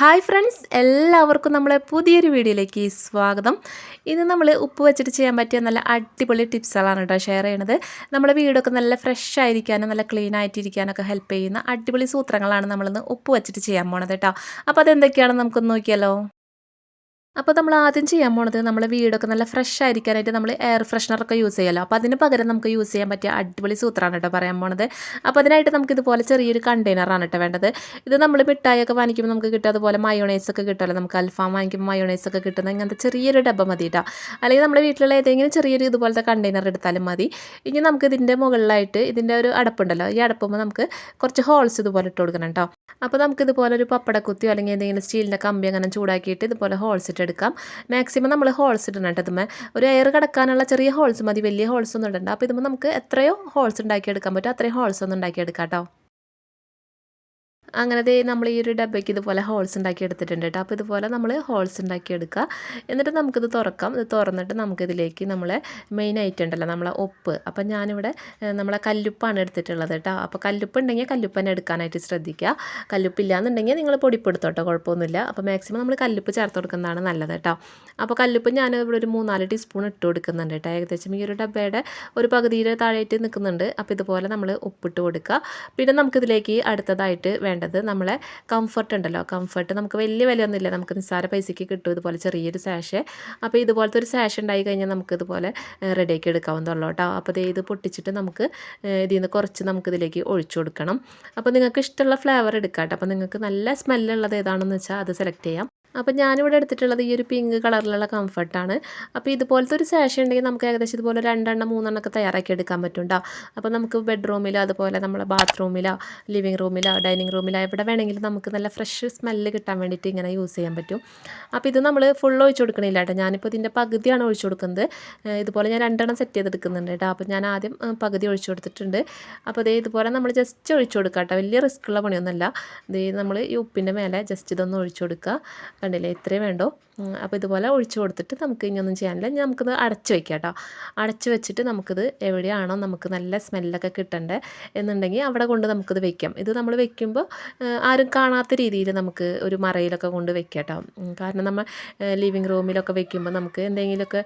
Hi friends എല്ലാവർക്കും നമ്മളെ പുതിയൊരു വീഡിയോയിലേക്ക് സ്വാഗതം. ഇന്ന് നമ്മൾ ഉപ്പ് വെച്ചിട്ട് ചെയ്യാൻ പറ്റിയ നല്ല അടിപൊളി ടിപ്സുകളാണ് കേട്ടോ ഷെയർ ചെയ്യണത്. നമ്മുടെ വീടൊക്കെ നല്ല ഫ്രഷ് ആയിരിക്കാനും നല്ല ക്ലീൻ ആയിട്ടിരിക്കാനൊക്കെ ഹെൽപ്പ് ചെയ്യുന്ന അടിപൊളി സൂത്രങ്ങളാണ് നമ്മളിന്ന് ഉപ്പ് വെച്ചിട്ട് ചെയ്യാൻ പോണത് കേട്ടോ. അപ്പോൾ അതെന്തൊക്കെയാണെന്ന് നമുക്കൊന്ന് നോക്കിയാലോ? അപ്പോൾ നമ്മൾ ആദ്യം ചെയ്യാൻ പോണത് നമ്മൾ വീടൊക്കെ നല്ല ഫ്രഷ് ആയിരിക്കാനായിട്ട് നമ്മൾ എയർ ഫ്രഷ്നറൊക്കെ യൂസ് ചെയ്യാമല്ലോ അപ്പോൾ അതിന് പകരം നമുക്ക് യൂസ് ചെയ്യാൻ പറ്റിയ അടിപൊളി സൂത്രമാണ് കേട്ടോ പറയാൻ പോണത്. അപ്പോൾ അതിനായിട്ട് നമുക്ക് ഇതുപോലെ ചെറിയൊരു കണ്ടെയ്നറാണ് കേട്ടോ വേണ്ടത്. ഇത് നമ്മൾ മിഠായിയൊക്കെ വാങ്ങിക്കുമ്പോൾ നമുക്ക് കിട്ടും അതുപോലെ മയോണൈസ് ഒക്കെ കിട്ടുമല്ലോ. നമുക്ക് അൽഫാം വാങ്ങിക്കുമ്പോൾ മയോണൈസ് ഒക്കെ കിട്ടുന്ന ഇങ്ങനത്തെ ചെറിയൊരു ഡബ്ബ മതി കേട്ടോ. അല്ലെങ്കിൽ നമ്മുടെ വീട്ടിലുള്ള ഏതെങ്കിലും ചെറിയൊരു ഇതുപോലത്തെ കണ്ടെയ്നർ എടുത്താലും മതി. ഇനി നമുക്ക് ഇതിന്റെ മുകളിലായിട്ട് ഇതിന്റെ ഒരു അടപ്പുണ്ടല്ലോ. ഈ അടപ്പുമ്പോൾ നമുക്ക് കുറച്ച് ഹോൾസ് ഇതുപോലെ ഇട്ട് കൊടുക്കണം കേട്ടോ. അപ്പോൾ നമുക്ക് ഇതുപോലെ ഒരു പപ്പടക്കുത്തിയോ അല്ലെങ്കിൽ എന്തെങ്കിലും സ്റ്റീലിന്റെ കമ്പി അങ്ങനെ ചൂടാക്കിയിട്ട് ഇതുപോലെ ഹോൾസ് എടുക്കാം. മാക്സിമം നമ്മൾ ഹോൾസ് ഇടണം കേട്ടോ ഒരു എയർ കടക്കാനുള്ള ചെറിയ ഹോൾസ് മതി വലിയ ഹോൾസ് ഒന്നും ഇടണ്ട. അപ്പോൾ ഇതുമ്പോൾ നമുക്ക് എത്രയോ ഹോൾസ് ഉണ്ടാക്കിയെടുക്കാൻ പറ്റും. അത്രയും ഹോൾസ് ഒന്നും ഉണ്ടാക്കിയെടുക്കാം കേട്ടോ. അങ്ങനെ ദേ നമ്മൾ ഈ ഒരു ഡബ്ബയ്ക്ക് ഇതുപോലെ ഹോൾസ് ഉണ്ടാക്കി എടുത്തിട്ടുണ്ട് കേട്ടോ അപ്പോൾ ഇതുപോലെ നമ്മൾ ഹോൾസ് ഉണ്ടാക്കി എടുക്കുക. എന്നിട്ട് നമുക്കിത് തുറക്കാം. ഇത് തുറന്നിട്ട് നമുക്കിതിലേക്ക് നമ്മളെ മെയിൻ ഐറ്റം ഉണ്ടല്ലോ നമ്മളെ ഉപ്പ്. അപ്പം ഞാനിവിടെ നമ്മളെ കല്ലുപ്പാണ് എടുത്തിട്ടുള്ളത് കേട്ടോ അപ്പോൾ കല്ലുപ്പ് ഉണ്ടെങ്കിൽ കല്ലുപ്പ് തന്നെ എടുക്കാനായിട്ട് ശ്രദ്ധിക്കുക. കല്ലുപ്പില്ല എന്നുണ്ടെങ്കിൽ നിങ്ങൾ പൊടിപ്പെടുത്തോട്ടോ കുഴപ്പമൊന്നുമില്ല. അപ്പോൾ മാക്സിമം നമ്മൾ കല്ലുപ്പ് ചേർത്ത് കൊടുക്കുന്നതാണ് നല്ലത് കേട്ടോ അപ്പോൾ കല്ലുപ്പ് ഞാൻ ഇവിടെ ഒരു മൂന്നാൽ ടീസ്പൂൺ ഇട്ട് കൊടുക്കുന്നുണ്ട് കേട്ടോ ഏകദേശം ഈ ഒരു ഡബ്ബയുടെ ഒരു പകുതിയുടെ താഴെയായിട്ട് നിൽക്കുന്നുണ്ട്. അപ്പോൾ ഇതുപോലെ നമ്മൾ ഉപ്പിട്ട് കൊടുക്കുക. പിന്നെ നമുക്കിതിലേക്ക് അടുത്തതായിട്ട് വേണ്ട വേണ്ടത് നമ്മളെ കംഫർട്ട് ഉണ്ടല്ലോ. കംഫർട്ട് നമുക്ക് വലിയ വിലയൊന്നുമില്ല. നമുക്ക് നിസ്സാര പൈസയ്ക്ക് കിട്ടും ഇതുപോലെ ചെറിയൊരു സാഷ് അപ്പോൾ ഇതുപോലത്തെ ഒരു സാഷ് ഉണ്ടായി കഴിഞ്ഞാൽ നമുക്ക് ഇതുപോലെ റെഡിയാക്കി എടുക്കാവുന്നതുള്ളൂ കേട്ടോ അപ്പോൾ ഇത് പൊട്ടിച്ചിട്ട് നമുക്ക് ഇതിൽ നിന്ന് കുറച്ച് നമുക്കിതിലേക്ക് ഒഴിച്ചു കൊടുക്കണം. അപ്പോൾ നിങ്ങൾക്ക് ഇഷ്ടമുള്ള ഫ്ലേവർ എടുക്കാം കേട്ടോ അപ്പോൾ നിങ്ങൾക്ക് നല്ല സ്മെല്ലുള്ളത് ഏതാണെന്ന് വെച്ചാൽ അത് സെലക്ട് ചെയ്യാം. അപ്പോൾ ഞാനിവിടെ എടുത്തിട്ടുള്ളത് ഈ ഒരു പിങ്ക് കളറിലുള്ള കംഫർട്ടാണ് അപ്പോൾ ഇതുപോലത്തെ ഒരു സാഷ ഉണ്ടെങ്കിൽ നമുക്ക് ഏകദേശം ഇതുപോലെ രണ്ടെണ്ണം മൂന്നെണ്ണം ഒക്കെ തയ്യാറാക്കി എടുക്കാൻ പറ്റും അപ്പോൾ നമുക്ക് ബെഡ്റൂമിലോ അതുപോലെ നമ്മുടെ ബാത്റൂമിലോ ലിവിങ് റൂമിലോ ഡൈനിങ് റൂമിലോ എവിടെ വേണമെങ്കിലും നമുക്ക് നല്ല ഫ്രഷ് സ്മെല്ല് കിട്ടാൻ വേണ്ടിയിട്ട് ഇങ്ങനെ യൂസ് ചെയ്യാൻ പറ്റും. അപ്പോൾ ഇത് നമ്മൾ ഫുൾ ഒഴിച്ചു കൊടുക്കണില്ല കേട്ടോ ഞാനിപ്പോൾ ഇതിന്റെ പകുതിയാണ് ഒഴിച്ചു കൊടുക്കുന്നത്. ഇതുപോലെ ഞാൻ രണ്ടെണ്ണം സെറ്റ് ചെയ്തെടുക്കുന്നുണ്ട് കേട്ടോ അപ്പോൾ ഞാൻ ആദ്യം പകുതി ഒഴിച്ചു കൊടുത്തിട്ടുണ്ട്. അപ്പോൾ അതേ ഇതുപോലെ നമ്മൾ ജസ്റ്റ് ഒഴിച്ചു കൊടുക്കുക കേട്ടോ വലിയ റിസ്ക്കുള്ള പണിയൊന്നുമല്ല. ഇത് നമ്മൾ ഈ ഉപ്പിന്റെ മേലെ ജസ്റ്റ് ഇതൊന്ന് ഒഴിച്ചു കൊടുക്കുക കണ്ടില്ലേ? ഇത്രയും വേണ്ടോ. അപ്പോൾ ഇതുപോലെ ഒഴിച്ചു കൊടുത്തിട്ട് നമുക്ക് ഇനിയൊന്നും ചെയ്യാനില്ല. ഇനി നമുക്കിത് അടച്ച് വയ്ക്കാം കേട്ടോ. അടച്ച് വെച്ചിട്ട് നമുക്കിത് എവിടെയാണോ നമുക്ക് നല്ല സ്മെല്ലൊക്കെ കിട്ടണ്ടേ എന്നുണ്ടെങ്കിൽ അവിടെ കൊണ്ട് നമുക്കിത് വെക്കാം. ഇത് നമ്മൾ വെക്കുമ്പോൾ ആരും കാണാത്ത രീതിയിൽ നമുക്ക് ഒരു മറയിലൊക്കെ കൊണ്ട് വെക്കാം കേട്ടോ. കാരണം നമ്മൾ ലിവിങ് റൂമിലൊക്കെ വെക്കുമ്പോൾ നമുക്ക് എന്തെങ്കിലുമൊക്കെ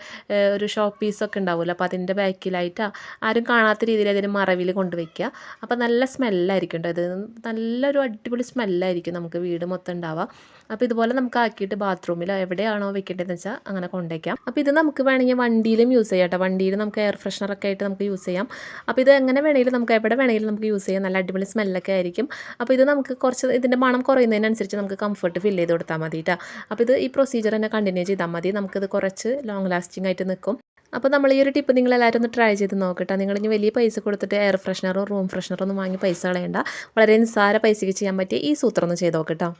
ഒരു ഷോപ്പ് പീസൊക്കെ ഉണ്ടാവുമല്ലോ. അപ്പോൾ അതിന്റെ ബാക്കിലായിട്ട് ആരും കാണാത്ത രീതിയിൽ അതിന് മറവിൽ കൊണ്ട് വെക്കുക. അപ്പോൾ നല്ല സ്മെല്ലായിരിക്കും കേട്ടോ ഇത്. നല്ലൊരു അടിപൊളി സ്മെല്ലായിരിക്കും നമുക്ക് വീട് മൊത്തം ഉണ്ടാവുക. അപ്പോൾ ഇതുപോലെ നമുക്ക് ആക്കിയിട്ട് ബാത്റൂമിൽ എവിടെയാണോ വെക്കേണ്ടതെന്ന് വെച്ചാൽ അങ്ങനെ കൊണ്ടുവയ്ക്കാം അപ്പോൾ ഇത് നമുക്ക് വേണമെങ്കിൽ വണ്ടിയിലും യൂസ് ചെയ്യാം കേട്ടോ വണ്ടിയിൽ നമുക്ക് എയർ ഫ്രഷനറൊക്കെ ആയിട്ട് നമുക്ക് യൂസ് ചെയ്യാം. അപ്പോൾ ഇത് എങ്ങനെ വേണമെങ്കിലും നമുക്ക് എവിടെ വേണമെങ്കിലും നമുക്ക് യൂസ് ചെയ്യാം. നല്ല അടിപൊളി സ്മെല്ലൊക്കെ ആയിരിക്കും. അപ്പോൾ ഇത് നമുക്ക് കുറച്ച് ഇതിന്റെ മണം കുറയുന്നതിനനുസരിച്ച് നമുക്ക് കംഫർട്ട് ഫില്ല് ചെയ്ത് കൊടുത്താൽ മതി കേട്ടോ അപ്പോൾ ഇത് ഈ പ്രൊസീജിയർ തന്നെ കണ്ടിന്യൂ ചെയ്താൽ മതി. നമുക്കിത് കുറച്ച് ലോങ് ലാസ്റ്റിംഗ് ആയിട്ട് നിൽക്കും അപ്പോൾ നമ്മൾ ഈ ഒരു ടിപ്പ് നിങ്ങൾ എല്ലാവരും ഒന്ന് ട്രൈ ചെയ്ത് നോക്കട്ടെ നിങ്ങൾ ഇനി വലിയ പൈസ കൊടുത്തിട്ട് എയർ ഫ്രഷ്നറോ റൂം ഫ്രഷ്നറോ ഒന്നും വാങ്ങി പൈസ കളയണ്ട. വളരെ നിസ്സാര പൈസയ്ക്ക് ചെയ്യാൻ പറ്റിയ ഈ സൂത്രം ഒന്ന് ചെയ്ത് നോക്കട്ടോ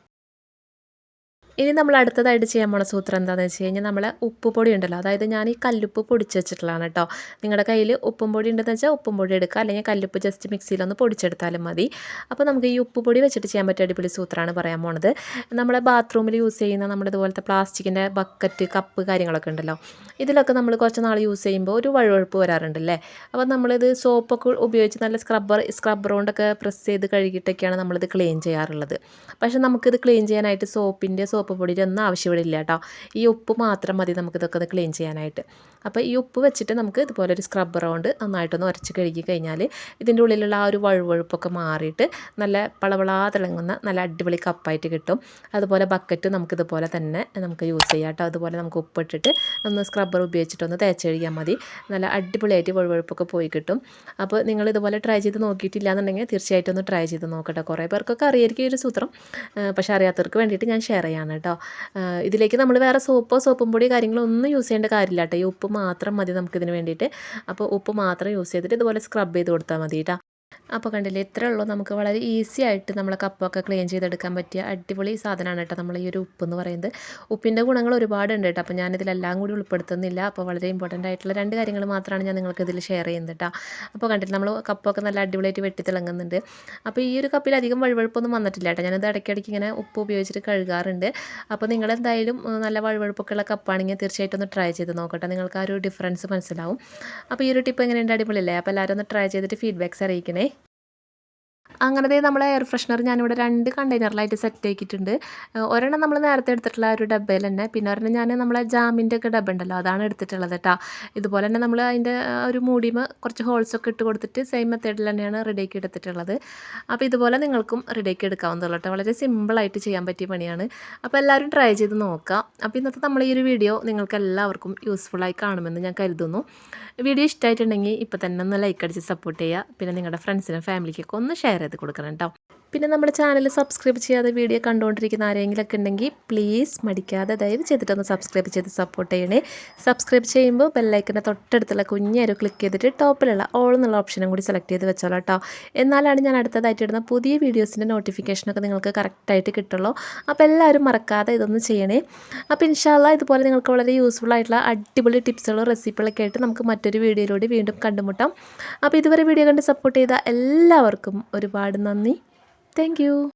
ഇനി നമ്മൾ അടുത്തതായിട്ട് ചെയ്യാൻ പോണ സൂത്രം എന്താണെന്ന് വെച്ച് കഴിഞ്ഞാൽ നമ്മൾ ഉപ്പ് പൊടി ഉണ്ടല്ലോ. അതായത് ഞാൻ ഈ കല്ലുപ്പ് പൊടിച്ച് വെച്ചിട്ടുള്ളതാണ് കേട്ടോ നിങ്ങളുടെ കയ്യിൽ ഉപ്പും പൊടി ഉണ്ടെന്ന് വെച്ചാൽ ഉപ്പും പൊടി എടുക്കുക. അല്ലെങ്കിൽ കല്ലുപ്പ് ജസ്റ്റ് മിക്സിയിലൊന്ന് പൊടിച്ചെടുത്താലും മതി. അപ്പോൾ നമുക്ക് ഈ ഉപ്പ് പൊടി വെച്ചിട്ട് ചെയ്യാൻ പറ്റിയ അടിപൊളി സൂത്രമാണ് പറയാൻ പോണത്. നമ്മളെ ബാത്റൂമിൽ യൂസ് ചെയ്യുന്ന നമ്മുടെ ഇതുപോലത്തെ പ്ലാസ്റ്റിക്കിന്റെ ബക്കറ്റ് കപ്പ് കാര്യങ്ങളൊക്കെ ഉണ്ടല്ലോ. ഇതിലൊക്കെ നമ്മൾ കുറച്ച് നാൾ യൂസ് ചെയ്യുമ്പോൾ ഒരു വഴുവഴുപ്പ് വരാറുണ്ടല്ലേ അപ്പോൾ നമ്മളിത് സോപ്പൊക്കെ ഉപയോഗിച്ച് നല്ല സ്ക്രബ്ബർ സ്ക്രബ്ബർ കൊണ്ടൊക്കെ പ്രസ് ചെയ്ത് കഴുകിയിട്ടൊക്കെയാണ് നമ്മളിത് ക്ലീൻ ചെയ്യാറുള്ളത്. പക്ഷേ നമുക്കിത് ക്ലീൻ ചെയ്യാനായിട്ട് സോപ്പിന്റെ സോപ്പ് സോപ്പ് പൊടിയുടെ ഒന്നും ആവശ്യമില്ല കേട്ടോ. ഈ ഉപ്പ് മാത്രം മതി നമുക്ക് ഇതൊക്കെ ഒന്ന് ക്ലീൻ ചെയ്യാനായിട്ട്. അപ്പോൾ ഈ ഉപ്പ് വെച്ചിട്ട് നമുക്ക് ഇതുപോലെ ഒരു സ്ക്രബ്ബർ കൊണ്ട് നന്നായിട്ടൊന്ന് ഉരച്ച് കഴുകി കഴിഞ്ഞാൽ ഇതിന്റെ ഉള്ളിലുള്ള ആ ഒരു വഴുവഴുപ്പൊക്കെ മാറിയിട്ട് നല്ല പളവളാ തിളങ്ങുന്ന നല്ല അടിപൊളി കപ്പായിട്ട് കിട്ടും. അതുപോലെ ബക്കറ്റ് നമുക്കിതുപോലെ തന്നെ നമുക്ക് യൂസ് ചെയ്യാം കേട്ടോ. അതുപോലെ നമുക്ക് ഉപ്പിട്ടിട്ട് ഒന്ന് സ്ക്രബ്ബർ ഉപയോഗിച്ചിട്ടൊന്ന് തേച്ച് കഴുകിയാൽ മതി. നല്ല അടിപൊളിയായിട്ട് വഴുവഴുപ്പൊക്കെ പോയി കിട്ടും. അപ്പോൾ നിങ്ങൾ ഇതുപോലെ ട്രൈ ചെയ്ത് നോക്കിയിട്ടില്ല എന്നുണ്ടെങ്കിൽ തീർച്ചയായിട്ടും ഒന്ന് ട്രൈ ചെയ്ത് നോക്കട്ടെ. കുറേ പേർക്കൊക്കെ അറിയായിരിക്കും ഈ ഒരു സൂത്രം. പക്ഷേ അറിയാത്തവർക്ക് വേണ്ടിയിട്ട് ഞാൻ ഷെയർ ചെയ്യാണ് കേട്ടോ. ഇതിലേക്ക് നമ്മൾ വേറെ സോപ്പോ സോപ്പും പൊടി കാര്യങ്ങളോ ഒന്നും യൂസ് ചെയ്യേണ്ട കാര്യമില്ല കേട്ടോ. ഈ ഉപ്പ് മാത്രം മതി നമുക്കിതിന് വേണ്ടിയിട്ട്. അപ്പോൾ ഉപ്പ് മാത്രം യൂസ് ചെയ്തിട്ട് ഇതുപോലെ സ്ക്രബ് ചെയ്ത് കൊടുത്താൽ മതി കേട്ടോ. അപ്പോൾ കണ്ടില്ലേ ഇത്രേ ഉള്ളൂ നമുക്ക് വളരെ ഈസി ആയിട്ട് നമ്മളെ കപ്പൊക്കെ ക്ലീൻ ചെയ്തെടുക്കാൻ പറ്റിയ അടിപൊളി സാധനമാണ് കേട്ടോ നമ്മൾ ഈ ഒരു ഉപ്പ് എന്ന് പറയുന്നത്. ഉപ്പിന്റെ ഗുണങ്ങൾ ഒരുപാടുണ്ട് കേട്ടോ. അപ്പോൾ ഞാനിതിലെല്ലാം കൂടി ഉൾപ്പെടുത്തുന്നില്ല. അപ്പോൾ വളരെ ഇമ്പോർട്ടന്റ് ആയിട്ടുള്ള രണ്ട് കാര്യങ്ങൾ മാത്രമാണ് ഞാൻ നിങ്ങൾക്ക് ഇതിൽ ഷെയർ ചെയ്യുന്നത് കേട്ടോ. അപ്പോൾ കണ്ടിട്ട് നമ്മൾ കപ്പൊക്കെ നല്ല അടിപൊളിയായിട്ട് വെട്ടിത്തിളങ്ങുന്നുണ്ട്. അപ്പോൾ ഈ ഒരു കപ്പിൽ അധികം വഴുവഴുപ്പൊന്നും വന്നിട്ടില്ല കേട്ടോ. ഞാനത് ഇടയ്ക്കിടയ്ക്ക് ഇങ്ങനെ ഉപ്പ് ഉപയോഗിച്ചിട്ട് കഴുകാറുണ്ട്. അപ്പോൾ നിങ്ങളെന്തായാലും നല്ല വഴുവഴുപ്പൊക്കെ ഉള്ള കപ്പാണെങ്കിൽ തീർച്ചയായിട്ടും ഒന്ന് ട്രൈ ചെയ്ത് നോക്കട്ടെ. നിങ്ങൾക്ക് ആ ഒരു ഡിഫറൻസ് മനസ്സിലാവും. അപ്പോൾ ഈ ഒരു ടിപ്പ് എങ്ങനെയുണ്ട്? അടിപൊളിയല്ലേ? അപ്പോൾ എല്ലാവരും ഒന്ന് ട്രൈ ചെയ്തിട്ട് ഫീഡ്ബാക്ക്സ് അറിയിക്കണേ. അങ്ങനെ നമ്മളെ എയർ ഫ്രഷ്നർ ഞാനിവിടെ രണ്ട് കണ്ടെയ്നറിലായിട്ട് സെറ്റ് ആക്കിയിട്ടുണ്ട്. ഒരെണ്ണം നമ്മൾ നേരത്തെ എടുത്തിട്ടുള്ള ഒരു ഡബ്ബയിൽ തന്നെ പിന്നെ ഒരെണ്ണം ഞാൻ നമ്മളെ ജാമിന്റെ ഒക്കെ ഡബ്ബ ഉണ്ടല്ലോ അതാണ് എടുത്തിട്ടുള്ളത് കേട്ടോ ഇതുപോലെ തന്നെ നമ്മൾ അതിന്റെ ഒരു മൂടിമ കുറച്ച് ഹോൾസ് ഒക്കെ ഇട്ട് കൊടുത്തിട്ട് സെയിം മെത്തേഡിൽ തന്നെയാണ് റെഡിയാക്കി എടുത്തിട്ടുള്ളത്. അപ്പോൾ ഇതുപോലെ നിങ്ങൾക്കും റെഡിയാക്കി എടുക്കാവുന്നതുള്ളൂ കേട്ടോ വളരെ സിമ്പിളായിട്ട് ചെയ്യാൻ പറ്റിയ പണിയാണ്. അപ്പോൾ എല്ലാവരും ട്രൈ ചെയ്ത് നോക്കുക അപ്പോൾ ഇന്നത്തെ നമ്മൾ ഈ ഒരു വീഡിയോ നിങ്ങൾക്ക് എല്ലാവർക്കും യൂസ്ഫുള്ളായി കാണുമെന്ന് ഞാൻ കരുതുന്നു. വീഡിയോ ഇഷ്ടമായിട്ടുണ്ടെങ്കിൽ ഇപ്പോൾ തന്നെ ഒന്ന് ലൈക്ക് അടിച്ച് സപ്പോർട്ട് ചെയ്യുക. പിന്നെ നിങ്ങളുടെ ഫ്രണ്ട്സിനും ഫാമിലിക്കൊക്കെ ഒന്ന് ഷെയർ ചെയ്ത് കൊടുക്കണം കേട്ടോ പിന്നെ നമ്മുടെ ചാനൽ സബ്സ്ക്രൈബ് ചെയ്യാതെ വീഡിയോ കണ്ടുകൊണ്ടിരിക്കുന്ന ആരെങ്കിലുമൊക്കെ ഉണ്ടെങ്കിൽ പ്ലീസ് മടിക്കാതെ ദയവ് ചെയ്തിട്ടൊന്ന് സബ്സ്ക്രൈബ് ചെയ്ത് സപ്പോർട്ട് ചെയ്യണേ. സബ്സ്ക്രൈബ് ചെയ്യുമ്പോൾ ബെല്ലൈക്കന്റെ തൊട്ടടുത്തുള്ള കുഞ്ഞൊരു ക്ലിക്ക് ചെയ്തിട്ട് ടോപ്പിലുള്ള ഓൾ എന്നുള്ള ഓപ്ഷനും കൂടി സെലക്ട് ചെയ്ത് വെച്ചോളൂ കേട്ടോ എന്നാലാണ് ഞാൻ അടുത്തതായിട്ട് ഇടുന്ന പുതിയ വീഡിയോസിന്റെ നോട്ടിഫിക്കേഷനൊക്കെ നിങ്ങൾക്ക് കറക്റ്റായിട്ട് കിട്ടുള്ളൂ. അപ്പോൾ എല്ലാവരും മറക്കാതെ ഇതൊന്ന് ചെയ്യണേ. അപ്പോൾ ഇൻഷാല്ല ഇതുപോലെ നിങ്ങൾക്ക് വളരെ യൂസ്ഫുൾ ആയിട്ടുള്ള അടിപൊളി ടിപ്സുകളും റെസിപ്പികളൊക്കെ ആയിട്ട് നമുക്ക് മറ്റൊരു വീഡിയോയിലൂടെ വീണ്ടും കണ്ടുമുട്ടാം. അപ്പോൾ ഇതുവരെ വീഡിയോ കണ്ട് സപ്പോർട്ട് ചെയ്ത എല്ലാവർക്കും ഒരുപാട് നന്ദി. താങ്ക്